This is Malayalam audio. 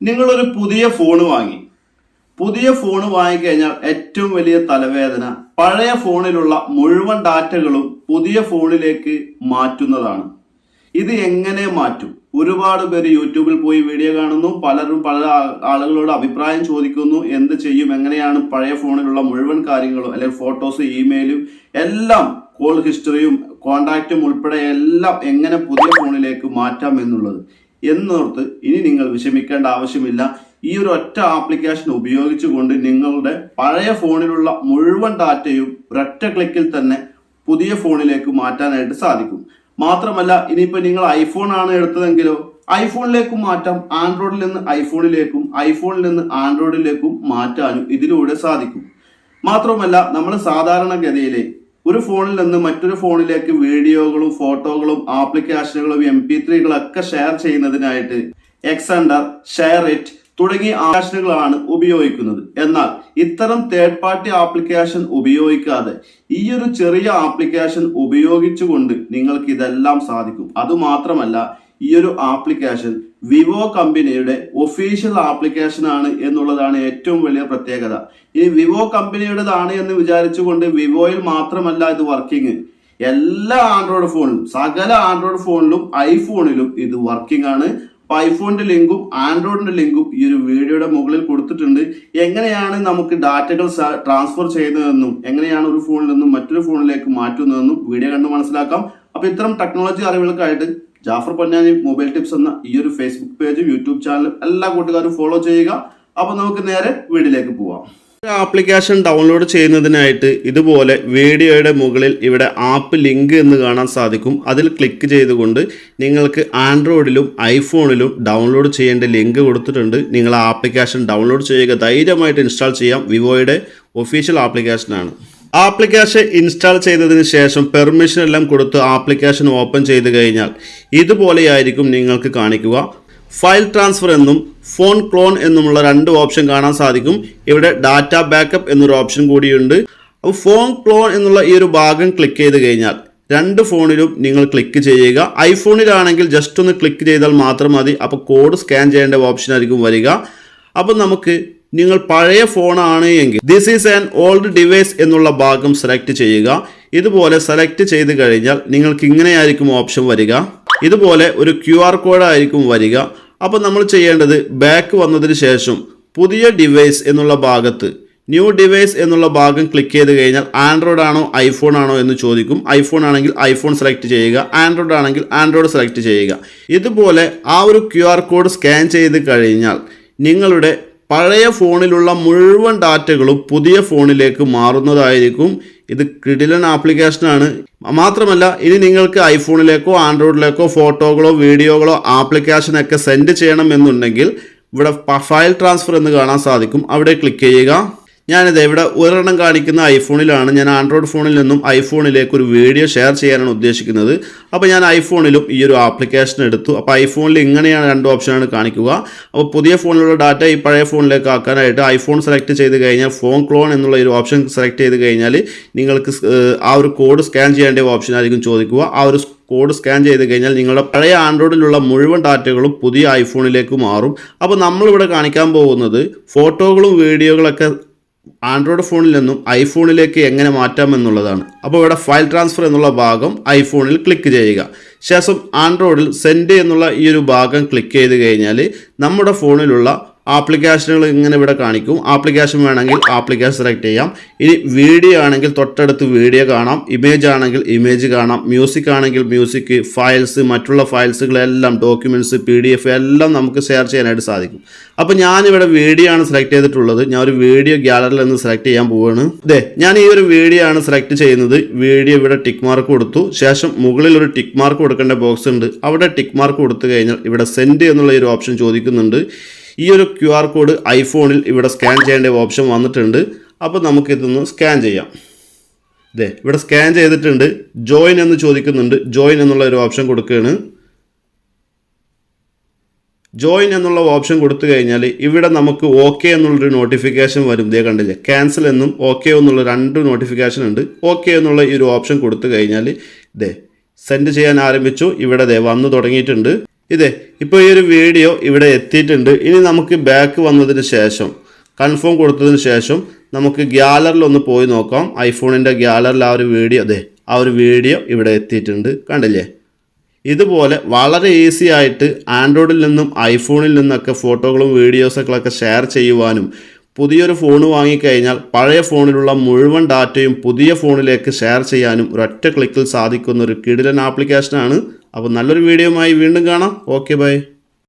നിങ്ങളൊരു പുതിയ ഫോൺ വാങ്ങി. പുതിയ ഫോൺ വാങ്ങിക്കഴിഞ്ഞാൽ ഏറ്റവും വലിയ തലവേദന പഴയ ഫോണിലുള്ള മുഴുവൻ ഡാറ്റകളും പുതിയ ഫോണിലേക്ക് മാറ്റുന്നതാണ്. ഇത് എങ്ങനെ മാറ്റും? ഒരുപാട് പേര് യൂട്യൂബിൽ പോയി വീഡിയോ കാണുന്നു പലരും പല ആളുകളോട് അഭിപ്രായം ചോദിക്കുന്നു എന്ത് ചെയ്യും എങ്ങനെയാണ് പഴയ ഫോണിലുള്ള മുഴുവൻ കാര്യങ്ങളും അല്ലെങ്കിൽ ഫോട്ടോസ് ഇമെയിലും എല്ലാം കോൾ ഹിസ്റ്ററിയും കോണ്ടാക്റ്റും ഉൾപ്പെടെ എല്ലാം എങ്ങനെ പുതിയ ഫോണിലേക്ക് മാറ്റാം എന്നുള്ളത്. എന്നോർത്ത് ഇനി നിങ്ങൾ വിഷമിക്കേണ്ട ആവശ്യമില്ല. ഈ ഒരു ഒറ്റ ആപ്ലിക്കേഷൻ ഉപയോഗിച്ചുകൊണ്ട് നിങ്ങളുടെ പഴയ ഫോണിലുള്ള മുഴുവൻ ഡാറ്റയും ഒരൊറ്റ ക്ലിക്കിൽ തന്നെ പുതിയ ഫോണിലേക്ക് മാറ്റാനായിട്ട് സാധിക്കും. മാത്രമല്ല ഇനിയിപ്പോൾ നിങ്ങൾ ഐഫോൺ ആണ് എടുത്തതെങ്കിലോ ഐഫോണിലേക്ക് മാറ്റാം ആൻഡ്രോയിഡിൽ നിന്ന് ഐഫോണിലേക്കും ഐഫോണിൽ നിന്ന് ആൻഡ്രോയിഡിലേക്കും മാറ്റാനും ഇതിലൂടെ സാധിക്കും. മാത്രമല്ല നമ്മൾ സാധാരണഗതിയിലെ ഒരു ഫോണിൽ നിന്ന് മറ്റൊരു ഫോണിലേക്ക് വീഡിയോകളും ഫോട്ടോകളും ആപ്ലിക്കേഷനുകളും എം പി ത്രീകളൊക്കെ ഷെയർ ചെയ്യുന്നതിനായിട്ട് എക്സണ്ടർ ഷെയർ ഇറ്റ് തുടങ്ങിയ ആപ്ലിക്കേഷനുകളാണ് ഉപയോഗിക്കുന്നത്. എന്നാൽ ഇത്തരം തേർഡ് പാർട്ടി ആപ്ലിക്കേഷൻ ഉപയോഗിക്കാതെ ഈ ഒരു ചെറിയ ആപ്ലിക്കേഷൻ ഉപയോഗിച്ചുകൊണ്ട് നിങ്ങൾക്ക് ഇതെല്ലാം സാധിക്കും. അതുമാത്രമല്ല ഈ ഒരു ആപ്ലിക്കേഷൻ വിവോ കമ്പനിയുടെ ഒഫീഷ്യൽ ആപ്ലിക്കേഷൻ ആണ് എന്നുള്ളതാണ് ഏറ്റവും വലിയ പ്രത്യേകത. ഈ വിവോ കമ്പനിയുടേതാണ് എന്ന് വിചാരിച്ചുകൊണ്ട് വിവോയിൽ മാത്രമല്ല ഇത് വർക്കിംഗ് എല്ലാ ആൻഡ്രോയിഡ് ഫോണിലും സകല ആൻഡ്രോയിഡ് ഫോണിലും ഐഫോണിലും ഇത് വർക്കിംഗ് ആണ്. അപ്പൊ ഐഫോണിന്റെ ലിങ്കും ആൻഡ്രോയിഡിന്റെ ലിങ്കും ഈ ഒരു വീഡിയോയുടെ മുകളിൽ കൊടുത്തിട്ടുണ്ട്. എങ്ങനെയാണ് നമുക്ക് ഡാറ്റകൾ ട്രാൻസ്ഫർ ചെയ്യുന്നതെന്നും എങ്ങനെയാണ് ഒരു ഫോണിൽ നിന്നും മറ്റൊരു ഫോണിലേക്ക് മാറ്റുന്നതെന്നും വീഡിയോ കണ്ട് മനസ്സിലാക്കാം. അപ്പൊ ഇത്തരം ടെക്നോളജി അറിവുകൾക്കായിട്ട് ജാഫർ പൊന്നാനി മൊബൈൽ ടിപ്സ് എന്ന ഈ ഒരു ഫേസ്ബുക്ക് പേജും യൂട്യൂബ് ചാനലും എല്ലാ കൂട്ടുകാരും ഫോളോ ചെയ്യുക. അപ്പൊ നമുക്ക് നേരെ വീഡിയോയിലേക്ക് പോവാം. ആപ്ലിക്കേഷൻ ഡൗൺലോഡ് ചെയ്യുന്നതിനായിട്ട് ഇതുപോലെ വീഡിയോയുടെ മുകളിൽ ഇവിടെ ആപ്പ് ലിങ്ക് എന്ന് കാണാൻ സാധിക്കും. അതിൽ ക്ലിക്ക് ചെയ്തുകൊണ്ട് നിങ്ങൾക്ക് ആൻഡ്രോയിഡിലും ഐഫോണിലും ഡൗൺലോഡ് ചെയ്യേണ്ട ലിങ്ക് കൊടുത്തിട്ടുണ്ട്. നിങ്ങൾ ആ ആപ്ലിക്കേഷൻ ഡൗൺലോഡ് ചെയ്യുക. ധൈര്യമായിട്ട് ഇൻസ്റ്റാൾ ചെയ്യാം. വിവോയുടെ ഒഫീഷ്യൽ ആപ്ലിക്കേഷനാണ്. ആപ്ലിക്കേഷൻ ഇൻസ്റ്റാൾ ചെയ്തതിന് ശേഷം പെർമിഷൻ എല്ലാം കൊടുത്ത് ആപ്ലിക്കേഷൻ ഓപ്പൺ ചെയ്ത് കഴിഞ്ഞാൽ ഇതുപോലെയായിരിക്കും നിങ്ങൾക്ക് കാണിക്കുക. ഫയൽ ട്രാൻസ്ഫർ എന്നും ഫോൺ ക്ലോൺ എന്നുമുള്ള രണ്ട് ഓപ്ഷൻ കാണാൻ സാധിക്കും. ഇവിടെ ഡാറ്റ ബാക്കപ്പ് എന്നൊരു ഓപ്ഷൻ കൂടിയുണ്ട്. അപ്പോൾ ഫോൺ ക്ലോൺ എന്നുള്ള ഈ ഒരു ഭാഗം ക്ലിക്ക് ചെയ്ത് കഴിഞ്ഞാൽ രണ്ട് ഫോണിലും നിങ്ങൾ ക്ലിക്ക് ചെയ്യുക. ഐഫോണിലാണെങ്കിൽ ജസ്റ്റ് ഒന്ന് ക്ലിക്ക് ചെയ്താൽ മാത്രം മതി. അപ്പോൾ കോഡ് സ്കാൻ ചെയ്യേണ്ട ഓപ്ഷൻ ആയിരിക്കും വരിക. അപ്പോൾ നമുക്ക് നിങ്ങൾ പഴയ ഫോണാണ് എങ്കിൽ this is an old device എന്നുള്ള ഭാഗം സെലക്ട് ചെയ്യുക. ഇതുപോലെ സെലക്ട് ചെയ്ത് കഴിഞ്ഞാൽ നിങ്ങൾക്ക് ഇങ്ങനെയായിരിക്കും ഓപ്ഷൻ വരിക. ഇതുപോലെ ഒരു ക്യു ആർ കോഡായിരിക്കും വരിക. അപ്പോൾ നമ്മൾ ചെയ്യേണ്ടത് ബാക്ക് വന്നതിന് ശേഷം പുതിയ ഡിവൈസ് എന്നുള്ള ഭാഗത്ത് ന്യൂ ഡിവൈസ് എന്നുള്ള ഭാഗം ക്ലിക്ക് ചെയ്ത് കഴിഞ്ഞാൽ ആൻഡ്രോയിഡ് ആണോ ഐഫോൺ ആണോ എന്ന് ചോദിക്കും. ഐഫോൺ ആണെങ്കിൽ ഐഫോൺ സെലക്ട് ചെയ്യുക. ആൻഡ്രോയിഡ് ആണെങ്കിൽ ആൻഡ്രോയിഡ് സെലക്ട് ചെയ്യുക. ഇതുപോലെ ആ ഒരു ക്യു കോഡ് സ്കാൻ ചെയ്ത് കഴിഞ്ഞാൽ നിങ്ങളുടെ പഴയ ഫോണിലുള്ള മുഴുവൻ ഡാറ്റകളും പുതിയ ഫോണിലേക്ക് മാറുന്നതായിരിക്കും. ഇത് ക്രിഡിലൻ ആപ്ലിക്കേഷനാണ്. മാത്രമല്ല ഇനി നിങ്ങൾക്ക് ഐഫോണിലേക്കോ ആൻഡ്രോയിഡിലേക്കോ ഫോട്ടോകളോ വീഡിയോകളോ ആപ്ലിക്കേഷനൊക്കെ സെൻഡ് ചെയ്യണം എന്നുണ്ടെങ്കിൽ ഇവിടെ ഫയൽ ട്രാൻസ്ഫർ എന്ന് കാണാൻ സാധിക്കും. അവിടെ ക്ലിക്ക് ചെയ്യുക. ഞാനിത് ഇവിടെ ഒരെണ്ണം കാണിക്കുന്ന ഐഫോണിലാണ്. ഞാൻ ആൻഡ്രോയിഡ് ഫോണിൽ നിന്നും ഐഫോണിലേക്ക് ഒരു വീഡിയോ ഷെയർ ചെയ്യാനാണ് ഉദ്ദേശിക്കുന്നത്. അപ്പോൾ ഞാൻ ഐഫോണിലും ഈ ഒരു ആപ്ലിക്കേഷൻ എടുത്തു. അപ്പോൾ ഐഫോണിൽ ഇങ്ങനെയാണ് രണ്ട് ഓപ്ഷനാണ് കാണിക്കുക. അപ്പോൾ പുതിയ ഫോണിലുള്ള ഡാറ്റ ഈ പഴയ ഫോണിലേക്ക് ആക്കാനായിട്ട് ഐഫോൺ സെലക്ട് ചെയ്ത് കഴിഞ്ഞാൽ ഫോൺ ക്ലോൺ എന്നുള്ള ഒരു ഓപ്ഷൻ സെലക്ട് ചെയ്ത് കഴിഞ്ഞാൽ നിങ്ങൾക്ക് ആ ഒരു കോഡ് സ്കാൻ ചെയ്യേണ്ട ഓപ്ഷൻ ആയിരിക്കും ചോദിക്കുക. ആ ഒരു കോഡ് സ്കാൻ ചെയ്ത് കഴിഞ്ഞാൽ നിങ്ങളുടെ പഴയ ആൻഡ്രോയിഡിലുള്ള മുഴുവൻ ഡാറ്റകളും പുതിയ ഐഫോണിലേക്ക് മാറും. അപ്പോൾ നമ്മളിവിടെ കാണിക്കാൻ പോകുന്നത് ഫോട്ടോകളും വീഡിയോകളൊക്കെ ആൻഡ്രോയിഡ് ഫോണിൽ നിന്നും ഐഫോണിലേക്ക് എങ്ങനെ മാറ്റാം എന്നുള്ളതാണ്. അപ്പോൾ ഇവിടെ ഫയൽ ട്രാൻസ്ഫർ എന്നുള്ള ഭാഗം ഐഫോണിൽ ക്ലിക്ക് ചെയ്യുക. ശേഷം ആൻഡ്രോയിഡിൽ സെൻഡ് എന്നുള്ള ഈ ഒരു ഭാഗം ക്ലിക്ക് ചെയ്ത് കഴിഞ്ഞാൽ നമ്മുടെ ഫോണിലുള്ള ആപ്ലിക്കേഷനുകൾ ഇങ്ങനെ ഇവിടെ കാണിക്കും. ആപ്ലിക്കേഷൻ വേണമെങ്കിൽ ആപ്ലിക്കേഷൻ സെലക്ട് ചെയ്യാം. ഇനി വീഡിയോ ആണെങ്കിൽ തൊട്ടടുത്ത് വീഡിയോ കാണാം. ഇമേജ് ആണെങ്കിൽ ഇമേജ് കാണാം. മ്യൂസിക് ആണെങ്കിൽ മ്യൂസിക് ഫയൽസ് മറ്റുള്ള ഫയൽസുകളെല്ലാം ഡോക്യുമെന്റ്സ് പി ഡി എഫ് എല്ലാം നമുക്ക് ഷെയർ ചെയ്യാനായിട്ട് സാധിക്കും. അപ്പോൾ ഞാനിവിടെ വീഡിയോ ആണ് സെലക്ട് ചെയ്തിട്ടുള്ളത്. ഞാൻ ഒരു വീഡിയോ ഗ്യാലറിയിൽ നിന്ന് സെലക്ട് ചെയ്യാൻ പോവുകയാണ് അതെ ഞാൻ ഈ ഒരു വീഡിയോ ആണ് സെലക്ട് ചെയ്യുന്നത്. വീഡിയോ ഇവിടെ ടിക്ക് മാർക്ക് കൊടുത്തു. ശേഷം മുകളിൽ ഒരു ടിക്ക് മാർക്ക് കൊടുക്കേണ്ട ബോക്സ് ഉണ്ട്. അവിടെ ടിക്ക് മാർക്ക് കൊടുത്തു കഴിഞ്ഞാൽ ഇവിടെ സെൻഡ് എന്നുള്ള ഒരു ഓപ്ഷൻ ചോദിക്കുന്നുണ്ട്. ഈ ഒരു ക്യു ആർ കോഡ് ഐഫോണിൽ ഇവിടെ സ്കാൻ ചെയ്യേണ്ട ഓപ്ഷൻ വന്നിട്ടുണ്ട്. അപ്പോൾ നമുക്കിതൊന്ന് സ്കാൻ ചെയ്യാം. ഇതേ ഇവിടെ സ്കാൻ ചെയ്തിട്ടുണ്ട്. ജോയിൻ എന്ന് ചോദിക്കുന്നുണ്ട്. ജോയിൻ എന്നുള്ള ഒരു ഓപ്ഷൻ കൊടുക്കുകയാണ്. ജോയിൻ എന്നുള്ള ഓപ്ഷൻ കൊടുത്തു കഴിഞ്ഞാൽ ഇവിടെ നമുക്ക് ഓക്കെ എന്നുള്ളൊരു നോട്ടിഫിക്കേഷൻ വരും. ഇതേ കണ്ടില്ലേ? ക്യാൻസൽ എന്നും ഓക്കെ എന്നുള്ള രണ്ട് നോട്ടിഫിക്കേഷൻ ഉണ്ട്. ഓക്കെ എന്നുള്ള ഈ ഒരു ഓപ്ഷൻ കൊടുത്തു കഴിഞ്ഞാൽ ഇതേ സെൻഡ് ചെയ്യാൻ ആരംഭിച്ചു. ഇവിടെ ദേ വന്നു തുടങ്ങിയിട്ടുണ്ട്. ഇതെ ഇപ്പോൾ ഈ ഒരു വീഡിയോ ഇവിടെ എത്തിയിട്ടുണ്ട്. ഇനി നമുക്ക് ബാക്ക് വന്നതിന് ശേഷം കൺഫേം കൊടുത്തതിന് ശേഷം നമുക്ക് ഗ്യാലറിൽ ഒന്ന് പോയി നോക്കാം. ഐഫോണിന്റെ ഗ്യാലറിൽ ആ ഒരു വീഡിയോ അതെ ആ ഒരു വീഡിയോ ഇവിടെ എത്തിയിട്ടുണ്ട്. കണ്ടില്ലേ? ഇതുപോലെ വളരെ ഈസി ആയിട്ട് ആൻഡ്രോയിഡിൽ നിന്നും ഐഫോണിൽ നിന്നൊക്കെ ഫോട്ടോകളും വീഡിയോസുകളൊക്കെ ഷെയർ ചെയ്യുവാനും പുതിയൊരു ഫോൺ വാങ്ങിക്കഴിഞ്ഞാൽ പഴയ ഫോണിലുള്ള മുഴുവൻ ഡാറ്റയും പുതിയ ഫോണിലേക്ക് ഷെയർ ചെയ്യാനും ഒരൊറ്റ ക്ലിക്കിൽ സാധിക്കുന്ന ഒരു കിടിലൻ ആപ്ലിക്കേഷനാണ് അപ്പോൾ നല്ലൊരു വീഡിയോയുമായി വീണ്ടും കാണാം. Okay bye.